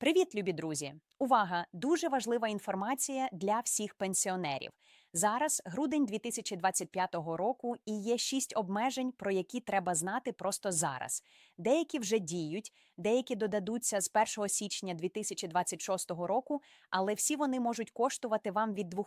Привіт, любі друзі! Увага! Дуже важлива інформація для всіх пенсіонерів. Зараз грудень 2025 року і є шість обмежень, про які треба знати просто зараз. Деякі вже діють, деякі додадуться з 1 січня 2026 року, але всі вони можуть коштувати вам від 2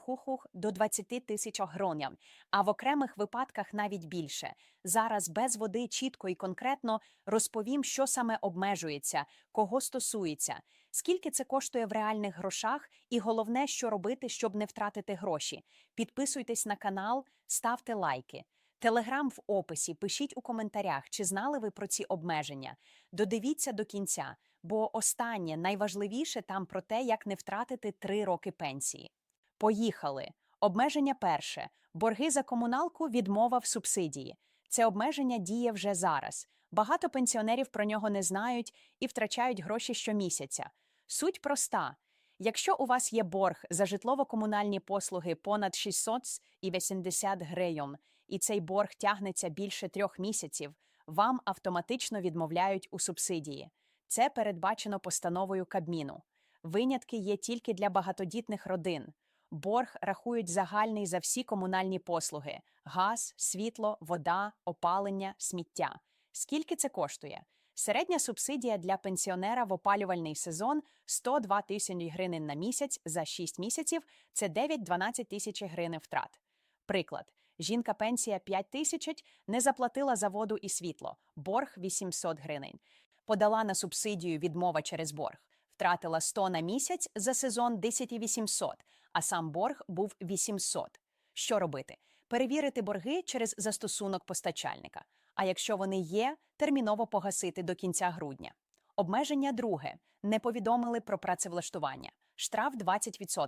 до 20 тисяч гривень, а в окремих випадках навіть більше. Зараз без води чітко і конкретно розповім, що саме обмежується, кого стосується, скільки це коштує в реальних грошах, і головне, що робити, щоб не втратити гроші. Підписуйтесь на канал, ставте лайки. Телеграм в описі, пишіть у коментарях, чи знали ви про ці обмеження. Додивіться до кінця, бо останнє найважливіше там про те, як не втратити три роки пенсії. Поїхали. Обмеження перше. Борги за комуналку відмова в субсидії. Це обмеження діє вже зараз. Багато пенсіонерів про нього не знають і втрачають гроші щомісяця. Суть проста. Якщо у вас є борг за житлово-комунальні послуги понад 680 гривень, і цей борг тягнеться більше трьох місяців, вам автоматично відмовляють у субсидії. Це передбачено постановою Кабміну. Винятки є тільки для багатодітних родин. Борг рахують загальний за всі комунальні послуги: газ, світло, вода, опалення, сміття. Скільки це коштує? Середня субсидія для пенсіонера в опалювальний сезон 102 тисячі гривень на місяць за 6 місяців це 9-12 тисяч гривень втрат. Приклад. Жінка пенсія 5 тисяч, не заплатила за воду і світло, борг 800 гривень. Подала на субсидію відмова через борг. Втратила 100 на місяць за сезон 10 800, а сам борг був 800. Що робити? Перевірити борги через застосунок постачальника. А якщо вони є, терміново погасити до кінця грудня. Обмеження друге не повідомили про працевлаштування. Штраф 20%.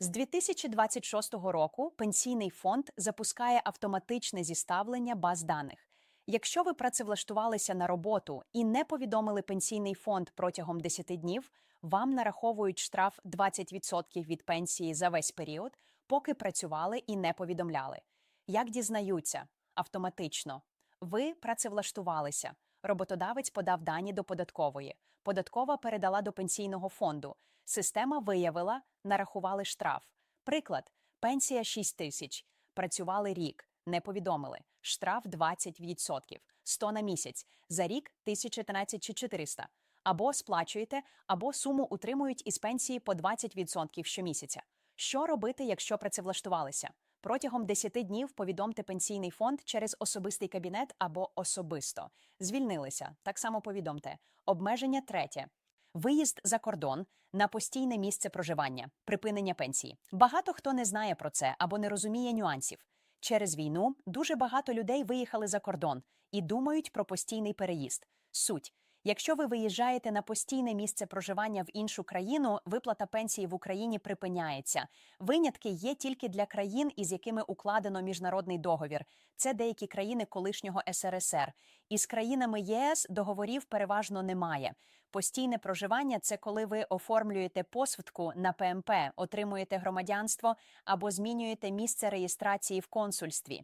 З 2026 року пенсійний фонд запускає автоматичне зіставлення баз даних. Якщо ви працевлаштувалися на роботу і не повідомили пенсійний фонд протягом 10 днів, вам нараховують штраф 20% від пенсії за весь період, поки працювали і не повідомляли. Як дізнаються? Автоматично. Ви працевлаштувалися. Роботодавець подав дані до податкової. Податкова передала до пенсійного фонду. Система виявила, нарахували штраф. Приклад: пенсія 6 тисяч. Працювали рік, не повідомили. Штраф 20%. 100 на місяць. За рік 1013 чи 400. Або сплачуєте, або суму утримують із пенсії по 20% щомісяця. Що робити, якщо працевлаштувалися? Протягом 10 днів повідомте пенсійний фонд через особистий кабінет або особисто. Звільнилися. Так само повідомте. Обмеження третє. Виїзд за кордон на постійне місце проживання, припинення пенсії. Багато хто не знає про це або не розуміє нюансів. Через війну дуже багато людей виїхали за кордон і думають про постійний переїзд. Суть. Якщо ви виїжджаєте на постійне місце проживання в іншу країну, виплата пенсії в Україні припиняється. Винятки є тільки для країн, із якими укладено міжнародний договір. Це деякі країни колишнього СРСР. Із країнами ЄС договорів переважно немає. Постійне проживання це коли ви оформлюєте посвідку на ПМП, отримуєте громадянство або змінюєте місце реєстрації в консульстві.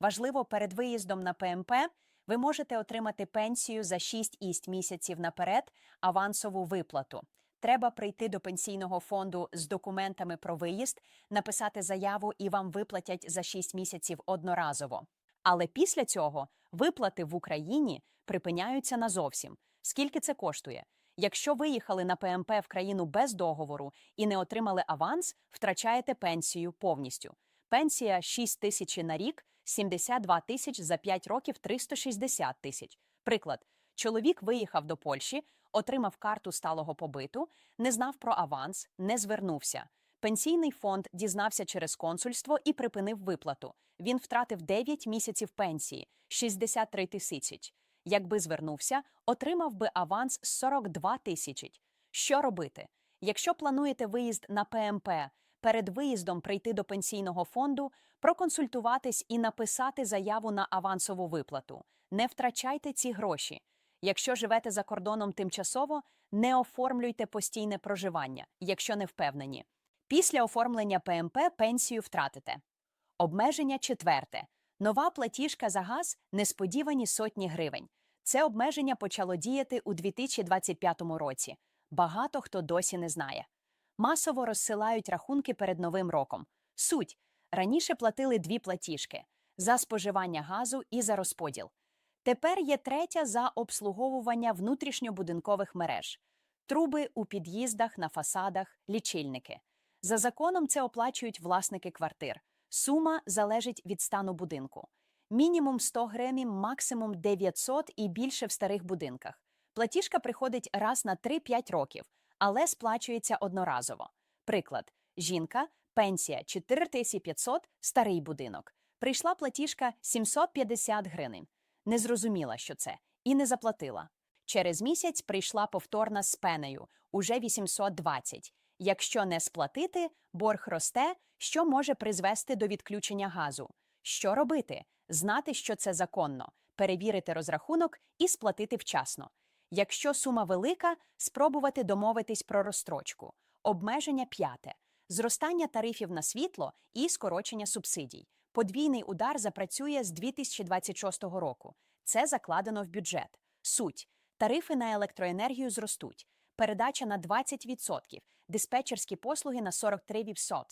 Важливо перед виїздом на ПМП. Ви можете отримати пенсію за 6 ість місяців наперед, авансову виплату. Треба прийти до пенсійного фонду з документами про виїзд, написати заяву і вам виплатять за 6 місяців одноразово. Але після цього виплати в Україні припиняються назовсім. Скільки це коштує? Якщо виїхали на ПМП в країну без договору і не отримали аванс, втрачаєте пенсію повністю. Пенсія 6 тисяч на рік 72 тисяч за 5 років 360 тисяч. Приклад: чоловік виїхав до Польщі, отримав карту сталого побиту, не знав про аванс, не звернувся. Пенсійний фонд дізнався через консульство і припинив виплату. Він втратив 9 місяців пенсії 63 тисяч. Якби звернувся, отримав би аванс 42 тисячі. Що робити? Якщо плануєте виїзд на ПМП, перед виїздом прийти до пенсійного фонду, проконсультуватись і написати заяву на авансову виплату. Не втрачайте ці гроші. Якщо живете за кордоном тимчасово, не оформлюйте постійне проживання, якщо не впевнені. Після оформлення ПМП пенсію втратите. Обмеження четверте. Нова платіжка за газ несподівані сотні гривень. Це обмеження почало діяти у 2025 році. багато хто досі не знає. Масово розсилають рахунки перед Новим роком. Суть раніше платили дві платіжки за споживання газу і за розподіл. Тепер є третя за обслуговування внутрішньобудинкових мереж, труби у під'їздах, на фасадах, лічильники. За законом це оплачують власники квартир. Сума залежить від стану будинку. Мінімум 100 гривень, максимум 900 і більше в старих будинках. Платіжка приходить раз на 3-5 років, але сплачується одноразово. Приклад: жінка, пенсія 4500, старий будинок. Прийшла платіжка 750 гривень. Не зрозуміла, що це, і не заплатила. Через місяць прийшла повторна з пенею, уже 820. Якщо не сплатити, борг росте, що може призвести до відключення газу. Що робити? Знати, що це законно, перевірити розрахунок і сплатити вчасно. Якщо сума велика, спробувати домовитись про розстрочку. Обмеження п'яте зростання тарифів на світло і скорочення субсидій. Подвійний удар запрацює з 2026 року. Це закладено в бюджет. Суть тарифи на електроенергію зростуть, передача на 20%, диспетчерські послуги на 43%.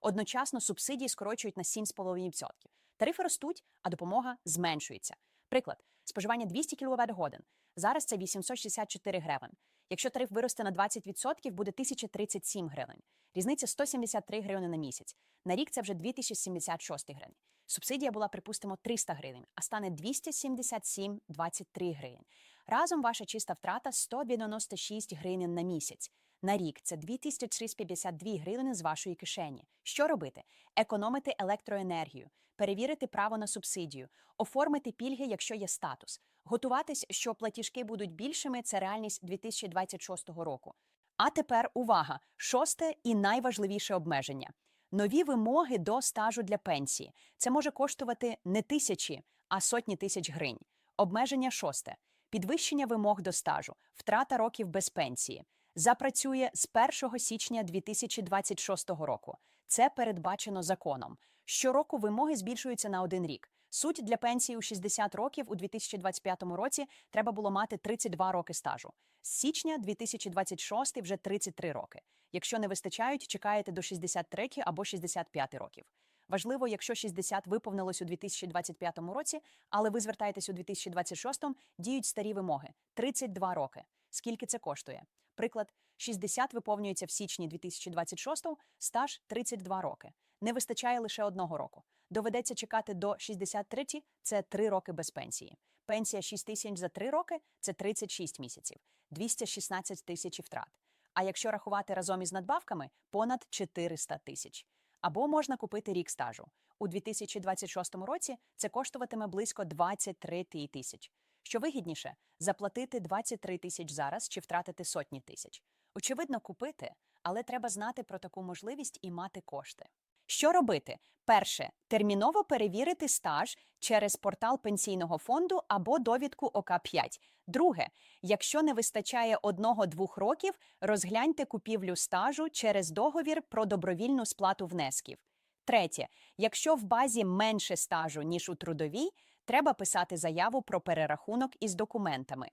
Одночасно субсидії скорочують на 7,5%. Тарифи ростуть, а допомога зменшується. Приклад, споживання 200 кВт годин. Зараз це 864 гривень. Якщо тариф виросте на 20%, буде 1037 гривень. Різниця 173 гривні на місяць. На рік це вже 2076 гривень. Субсидія була, припустимо, 300 гривень, а стане 277,23 гривень. Разом ваша чиста втрата 196 гривень на місяць. На рік це 2352 гривні з вашої кишені. Що робити? Економити електроенергію, перевірити право на субсидію, оформити пільги, якщо є статус, готуватись, що платіжки будуть більшими. Це реальність 2026 року. А тепер увага! Шосте і найважливіше обмеження. Нові вимоги до стажу для пенсії. Це може коштувати не тисячі, а сотні тисяч гривень. Обмеження шосте. Підвищення вимог до стажу, втрата років без пенсії. Запрацює з 1 січня 2026 року. Це передбачено законом. Щороку вимоги збільшуються на один рік. Суть для пенсії у 60 років у 2025 році треба було мати 32 роки стажу. З січня 2026 вже 33 роки. Якщо не вистачають, чекаєте до 63 або 65 років. Важливо, якщо 60 виповнилось у 2025 році, але ви звертаєтесь у 2026, діють старі вимоги 32 роки. Скільки це коштує? Приклад, 60 виповнюється в січні 2026, стаж 32 роки. Не вистачає лише одного року. Доведеться чекати до 63, це 3 роки без пенсії. Пенсія 6 тисяч за 3 роки це 36 місяців, 216 тисяч втрат. А якщо рахувати разом із надбавками, понад 400 тисяч. Або можна купити рік стажу. У 2026 році це коштуватиме близько 23 тисяч. Що вигідніше заплатити 23 тисяч зараз чи втратити сотні тисяч. Очевидно, купити, але треба знати про таку можливість і мати кошти. Що робити? Перше терміново перевірити стаж через портал пенсійного фонду або довідку ОК5. Друге, якщо не вистачає одного-двох років, розгляньте купівлю стажу через договір про добровільну сплату внесків. Третє, якщо в базі менше стажу, ніж у трудовій, треба писати заяву про перерахунок із документами.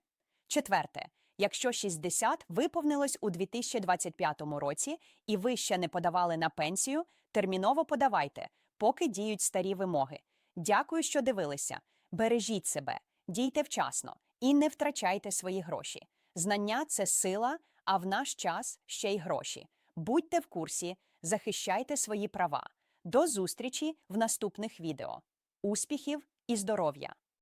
Четверте, якщо 60 виповнилось у 2025 році і ви ще не подавали на пенсію, терміново подавайте, поки діють старі вимоги. Дякую, що дивилися. Бережіть себе, дійте вчасно і не втрачайте свої гроші. Знання це сила, а в наш час ще й гроші. Будьте в курсі, захищайте свої права. До зустрічі в наступних відео. Успіхів і здоров'я!